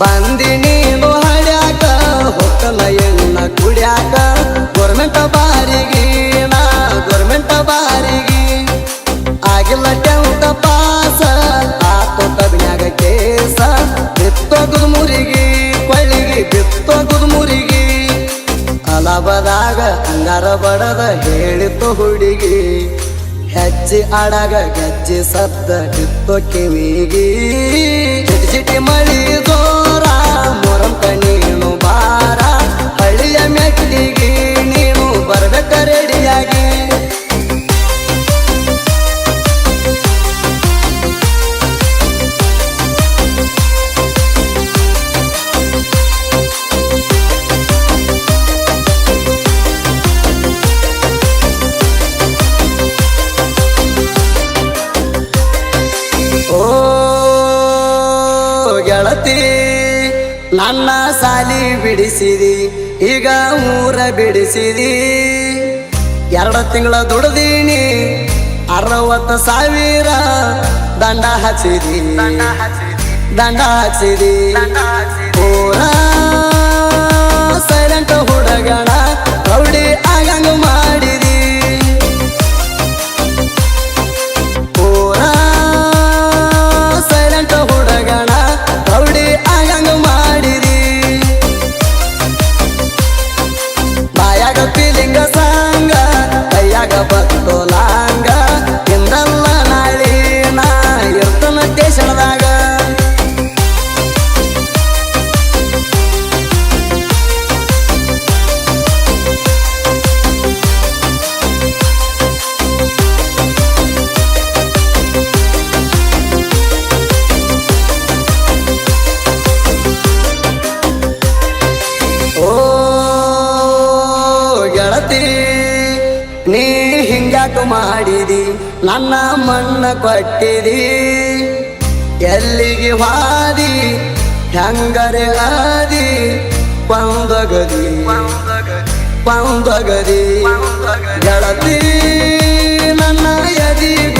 ಬಂದಿ ನೀನು ಎಣ್ಣ ಕುಡ್ಯಾಕ. ಗೋರ್ಮೆಂಟ್ ಬಾರಿಗೆ ನಾ ಗೋರ್ಮೆಂಟ್ ಬಾರಿಗೆ. ಆಗಿಲ್ಲ ಟೆಂತ ಪಾಸ ಆತೋ ಕೇಸ. ಬಿತ್ತೋಗುದು ಮುರಿಗಿ ಕೊಳ್ಳಿಗಿ ಬಿತ್ತೋಗುದು ಮುರಿಗಿ ಅಲಬದಾಗ ಅಂಗಾರ ಬಡದ ಹೇಳಿತು ಹುಡುಗಿ. ಹೆಜ್ಜೆ ಅಡಗ ಗೆಜ್ಜೆ ಸದ್ದ ಕಿತ್ತೋ ಕಿವಿಗಿ. ಚಿಟಿ ಚಿಟಿ 带你走。ನನ್ನ ಸಾಲಿ ಬಿಡಿಸಿದಿ ಈಗ ಊರ ಬಿಡಿಸಿದಿ. ಎರಡು ತಿಂಗಳ ದುಡ್ದೀನಿ ಅರವತ್ತು ಸಾವಿರ ದಂಡ ಹಚ್ಚಿದಿ ದಂಡ ಹಚ್ಚಿದಿ ಪೂರ ಸೈಲೆಂಟ್ ಕೈಯಾಗ ಬತ್ತು ಲಾಂಗ ಇಂದಲ್ಲ ನಾಳಿ ನಾ ಓ ನೀ ಹಿಂಗ್ಯಾಕ ಮಾಡಿದಿ? ನನ್ನ ಮಣ್ಣ ಕೊಟ್ಟಿದಿ. ಎಲ್ಲಿಗೆ ಹಾದಿ? ಹೆಂಗರೆ ಆದಿ ಪಂದಗದಿ. ಪಂದಗದಿ. ಗೆಳತಿ ನನ್ನ ಎದಿ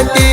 ನನ್ನ